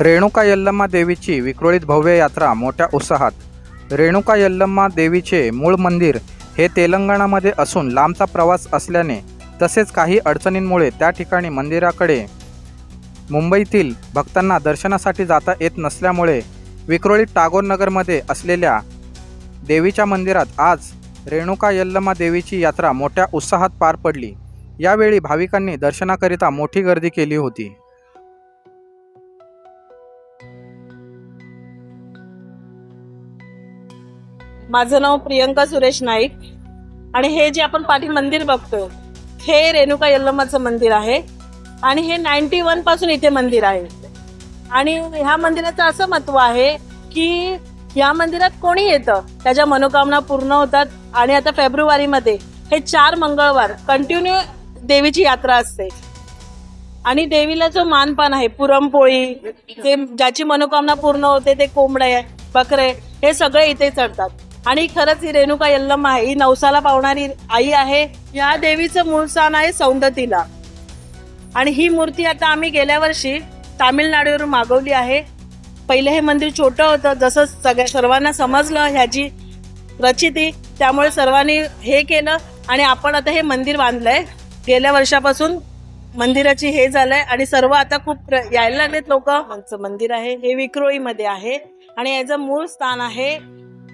रेणुका यल्लम्मा देवीची विक्रोळीत भव्य यात्रा मोठ्या उत्साहात. रेणुका यल्लम्मा देवीचे मूळ मंदिर हे तेलंगणामध्ये असून लांबचा प्रवास असल्याने तसेच काही अडचणींमुळे त्या ठिकाणी मंदिराकडे मुंबईतील भक्तांना दर्शनासाठी जाता येत नसल्यामुळे विक्रोळीत टागोर नगरमध्ये असलेल्या देवीच्या मंदिरात आज रेणुका यल्लम्मा देवीची यात्रा मोठ्या उत्साहात पार पडली. यावेळी भाविकांनी दर्शनाकरिता मोठी गर्दी केली होती. माझं नाव प्रियंका सुरेश नाईक. आणि हे जे आपण पाठी मंदिर बघतोय हे रेणुका यल्लमाचं मंदिर आहे. आणि हे नाईन्टी वनपासून इथे मंदिर आहे. आणि ह्या मंदिराचं असं महत्त्व आहे की या मंदिरात कोणी येतं त्याच्या मनोकामना पूर्ण होतात. आणि आता फेब्रुवारीमध्ये हे चार मंगळवार कंटिन्यू देवीची यात्रा असते. आणि देवीला जो मानपान आहे पुरणपोळी ते ज्याची मनोकामना पूर्ण होते ते कोंबडे बकरे हे सगळे इथे चढतात. आणि खरंच ही रेणुका यल्लम आहे. ही नवसाला पावणारी आई आहे. या देवीचं मूळ स्थान आहे सौंदतीला. आणि ही मूर्ती आता आम्ही गेल्या वर्षी तामिळनाडूवरून मागवली आहे. पहिले हे मंदिर छोटं होतं जसं सगळ्या सर्वांना समजलं ह्याची रचिती त्यामुळे सर्वांनी हे केलं आणि आपण आता हे मंदिर बांधलंय. गेल्या वर्षापासून मंदिराची हे झालंय आणि सर्व आता खूप यायला लागलेत लोक. मंदिर आहे हे विक्रोळीमध्ये आहे. आणि याचं मूळ स्थान आहे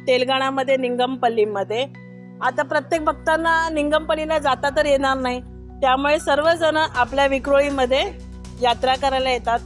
तेलंगणामध्ये निंगमपल्लीमध्ये. आता प्रत्येक भक्तांना निंगमपल्लीला जाता तर येणार नाही. त्यामुळे सर्वजण आपल्या विक्रोळीमध्ये यात्रा करायला येतात.